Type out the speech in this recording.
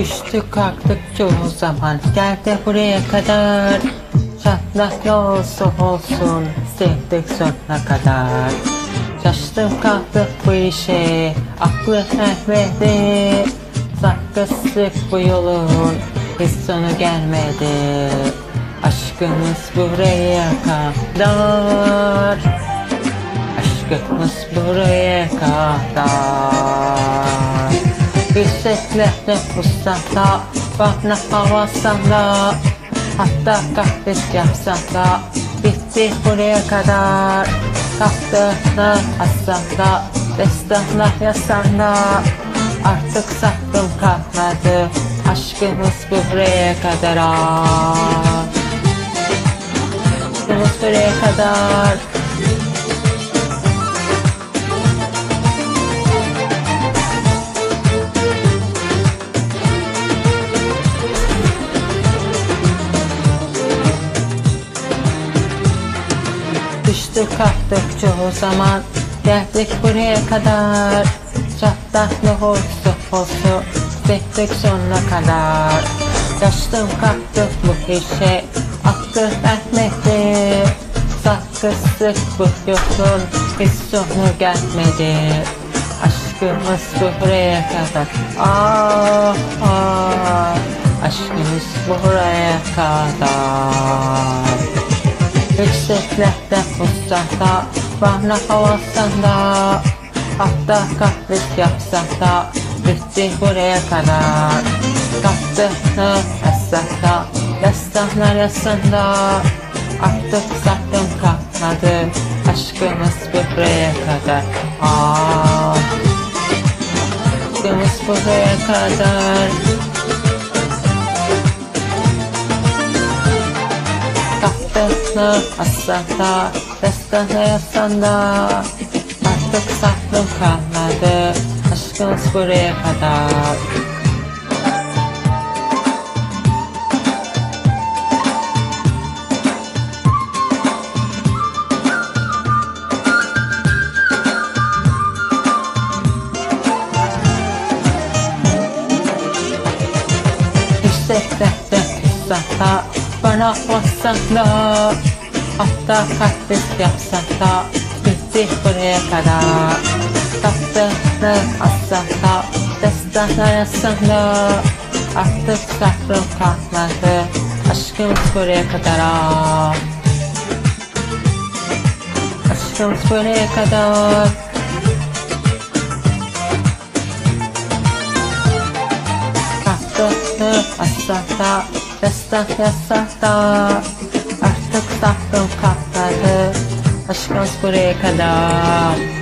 Düştük kalktık çoğu zaman Geldi buraya kadar. Çatlak ne olsa olsun Sevdik sonuna kadar. Şaştım kalktık bu işe Aklı ermedi Sakınsızlık bu yolun Hiç sonu gelmedi. Aşkımız buraya kadar. Aşkımız buraya kadar Yükseklerde uçsanda Bana havasanda Hatta kahret yapsan da Bitti buraya kadar Kalktığını atsan da Destanlar yazsan da Artık saklım kalmadı Aşkımız buraya kadar Aşkımız buraya kadar Düştük kalktık çoğu zaman. Geldik buraya kadar. Çatlak ne olsa olsun. Bittik sonuna kadar. Yaştım kalktık bu işe. Aklı ermedi Sakısık bu yolun Hiç sonu gelmedi. Aşkımız buraya kadar. Ah ah. Aşkımız buraya kadar Yükseklerde uçsanda Bana havasında Hatta kahret yapsan da Bitti buraya kadar Kaptığını esnafta Destanlar yazsanda Artık saklım kalmadı Aşkımız buraya kadar Aa, Aşkımız buraya kadar Tahtını asanda Destanı yazsanda Artık saklım kalmadı. Aşkımız buraya kadar. Yükseklerde uçsanda Bana baksan da Hatta kahret yapsan da Bitti buraya kadar. Tahtını atsan da Destanlar yazsan da Artık saklım kalmadı. Aşkımız buraya kadar. Aşkımız buraya kadar. Tahtını atsan da Destan yazsan da Artık saklım kalmadı Aşkımız buraya kadar